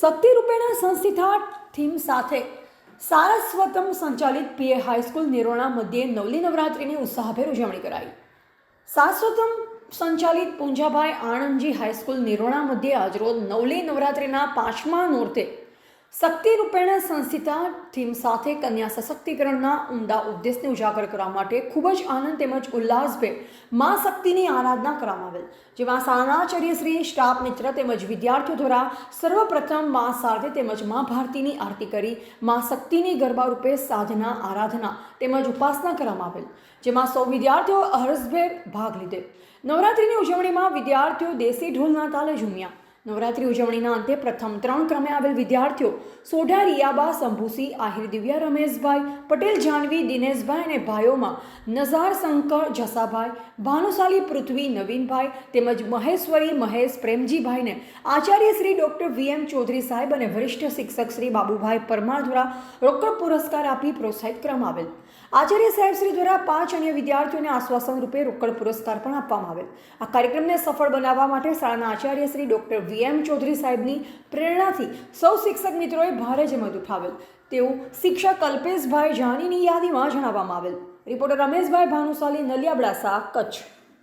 શક્તિરૂપેણ સંસ્થિતા theme સાથે સારસ્વતમ સંચાલિત પીએ high school નિરોણા મધ્યે નવલી નવરાત્રિની ઉત્સાહભેર ઉજવણી કરાઈ. સારસ્વતમ સંચાલિત પૂંજાભાઈ આણંદજી હાઈસ્કૂલ નિરોણા મધ્યે આજરોજ નવલી નવરાત્રિના પાંચમા નોરતે શક્તિરૂપેણ સંસ્થિતા થીમ સાથે કન્યા સશક્તિકરણના ઉમદા ઉદ્દેશને ઉજાગર કરવા માટે ખૂબ જ આનંદ તેમજ ઉલ્લાસભેર મા શક્તિની આરાધના કરવામાં આવેલ, જેમાં શાળાનાચાર્ય શ્રી સ્ટાફ મિત્ર તેમજ વિદ્યાર્થીઓ દ્વારા સર્વપ્રથમ મા શારદે તેમજ મા ભારતીની આરતી કરી, મા શક્તિની ગરબા રૂપે સાધના, આરાધના તેમજ ઉપાસના કરવામાં આવેલ, જેમાં સૌ વિદ્યાર્થીઓ હર્ષભેર ભાગ લીધે. નવરાત્રિની ઉજવણીમાં વિદ્યાર્થીઓ દેશી ઢોલના તાલે ઝૂમ્યા. નવરાત્રી ઉજવણીના અંતે પ્રથમ ત્રણ ક્રમે આવેલ વિદ્યાર્થીઓ સોઢા, રિયાબા શંભુસિંહ આહિર દિવ્યા, રમેશભાઈ પટેલ, જાનવી, દિનેશભાઈ અને ભાઈઓમાં નઝાર, શંકર, જસાભાઈ, ભાનુશાલી, પૃથ્વી, નવીનભાઈ તેમજ મહેશ્વરી, મહેશ, પ્રેમજીભાઈને Acharya Shri doctor V M Chaudhari સાહેબ અને વરિષ્ઠ શિક્ષક શ્રી બાબુભાઈ પરમાર દ્વારા રોકડ પુરસ્કાર આપી પ્રોત્સાહિત કરવામાં આવેલ. આચાર્ય સાહેબ શ્રી દ્વારા પાંચ અન્ય વિદ્યાર્થીઓને આશ્વાસન રૂપે રોકડ પુરસ્કાર પણ આપવામાં આવેલ. આ કાર્યક્રમને સફળ બનાવવા માટે શાળાના Acharya Shri doctor V M Chaudhari સાહેબની પ્રેરણાથી સૌ શિક્ષક મિત્રોએ ભારે જમત ઉઠાવેલ. તેવું શિક્ષક કલ્પેશભાઈ જાનીની યાદીમાં જણાવવામાં આવેલ. રિપોર્ટર રમેશભાઈ ભાનુશાલી નલિયાબડાસા કચ્છ.